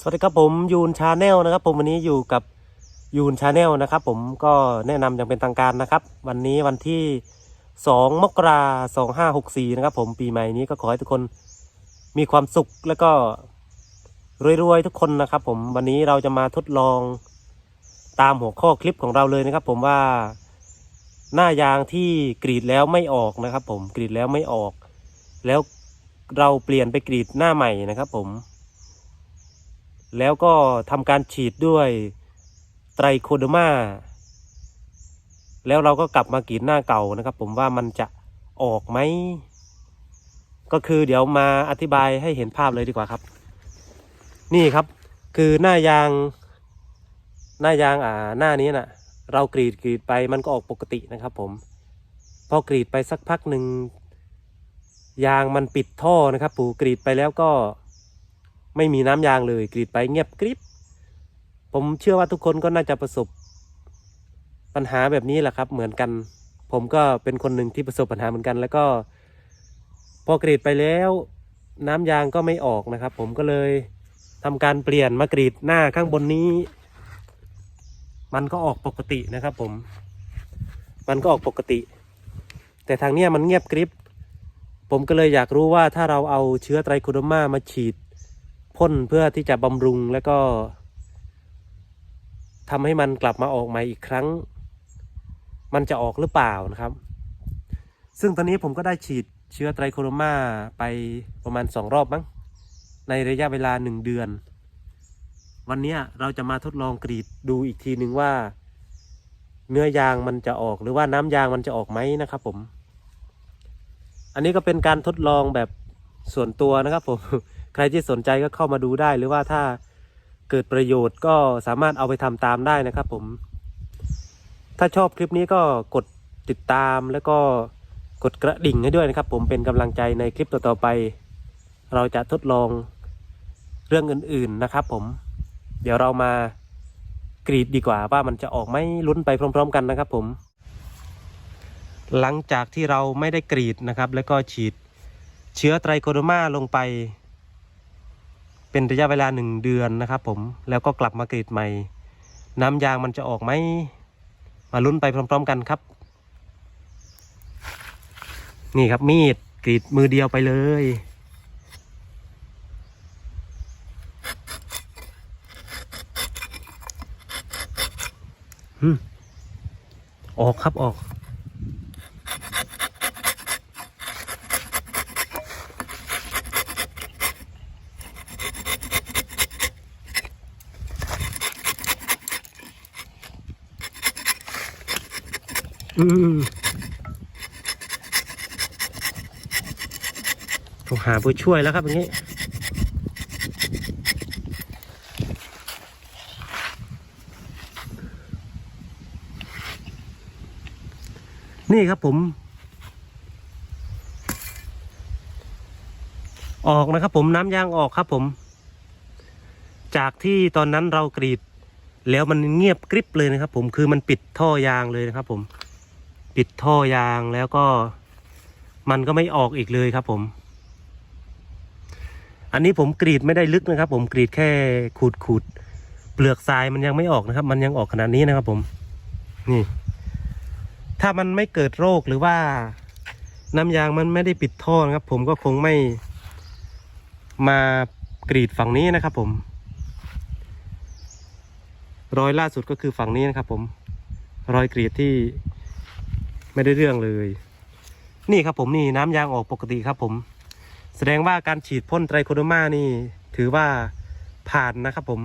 สวัสดีครับผมยูนชาแนลนะครับ ผมวันนี้อยู่กับยูนชาแนลนะครับ ผมก็แนะนำอย่างเป็นทางการนะครับ วันนี้วันที่ 2 มกราสองห้าหกสี่นะครับ ผมปีใหม่นี้ก็ขอให้ทุกคนมีความสุขแล้วก็รวยๆทุกคนนะครับ ผมวันนี้เราจะมาทดลองตามหัวข้อคลิปของเราเลยนะครับ ผมว่าหน้ายางที่กรีดแล้วไม่ออกนะครับ ผมกรีดแล้วไม่ออก แล้วเราเปลี่ยนไปกรีดหน้าใหม่นะครับ ผม แล้วก็ทำการฉีดด้วยไตรโคเดมาแล้วเราก็กลับมากรีดหน้าเก่านะครับ ผมว่ามันจะออกไหม ก็คือเดี๋ยวมาอธิบายให้เห็นภาพเลยดีกว่าครับ นี่ครับ คือหน้ายาง หน้ายางอ่าหน้านี้น่ะ เรากรีดกรีดไปมันก็ออกปกตินะครับ ผม พอกรีดไปสักพักหนึ่งยางมันปิดท่อนะครับ ปูกรีดไปแล้วก็ ไม่มีน้ำยางเลยกรีดไปเงียบกริบผมเชื่อว่าทุกคนก็น่าจะประสบปัญหาแบบนี้แหละครับ เหมือนกัน ผมก็เป็นคนหนึ่งที่ประสบปัญหาเหมือนกัน แล้วก็ พอกรีดไปแล้ว น้ำยางก็ไม่ออกนะครับ ผมก็เลยทำการเปลี่ยนมากรีดหน้าข้างบนนี้ มันก็ออกปกตินะครับ ผม มันก็ออกปกติ แต่ทางเนี้ยมันเงียบกริบผมก็เลยอยากรู้ว่าถ้าเราเอาเชื้อไตรโคโดมามาฉีด พ่นเพื่อที่จะบำรุงแล้วก็ทำให้มันกลับมาออกใหม่อีกครั้ง มันจะออกหรือเปล่านะครับ ซึ่งตอนนี้ผมก็ได้ฉีดเชื้อไตรโคโรมาไปประมาณสองรอบมั้งในระยะเวลาหนึ่งเดือน วันนี้เราจะมาทดลองกรีดดูอีกทีหนึ่งว่า เนื้อยางมันจะออกหรือว่าน้ำยางมันจะออกไหมนะครับ ผม อันนี้ก็เป็นการทดลองแบบส่วนตัวนะครับผม ใครที่สนใจก็เข้ามาดูได้ หรือว่าถ้าเกิดประโยชน์ก็สามารถเอาไปทำตามได้นะครับ ผม ถ้าชอบคลิปนี้ก็กดติดตามแล้วก็กดกระดิ่งให้ด้วยนะครับ ผมเป็นกำลังใจในคลิปต่อๆไป เราจะทดลองเรื่องอื่นๆนะครับ ผม เดี๋ยวเรามากรีดดีกว่าว่ามันจะออกไหมลุ้นไปพร้อม ๆ กันนะครับ ผม หลังจากที่เราไม่ได้กรีดนะครับ แล้วก็ฉีดเชื้อไตรโคโดมาลงไป เป็นระยะเวลาหนึ่งเดือนนะครับ ผมแล้วก็กลับมากรีดใหม่ น้ำยางมันจะออกไหมมาลุ้นไปพร้อม ๆ กันครับ นี่ครับมีดกรีดมือเดียวไปเลยอืมออกครับออก อืมต้องหาผู้ช่วยแล้วครับอย่างนี้นี่ครับผม ออกนะครับผมน้ำยางออกครับผม จากที่ตอนนั้นเรากรีด แล้วมันเงียบกริบเลยนะครับผมคือมันปิดท่อยางเลยนะครับผม ปิดท่อยางแล้วก็มันก็ไม่ออกอีกเลยครับผม อันนี้ผมกรีดไม่ได้ลึกนะครับ ผมกรีดแค่ขูดขูดเปลือกทรายมันยังไม่ออกนะครับ มันยังออกขนาดนี้นะครับผม นี่ ถ้ามันไม่เกิดโรคหรือว่า น้ำยางมันไม่ได้ปิดท่อนะครับ ผมก็คงไม่ มากรีดฝั่งนี้นะครับ ผม รอยล่าสุดก็คือฝั่งนี้นะครับ ผม รอยกรีดที่ ไม่ได้เรื่องเลย นี่ครับผมนี่น้ำยางออกปกติครับผม แสดงว่าการฉีดพ่นไตรโคโดมานี่ ถือว่าผ่านนะครับผม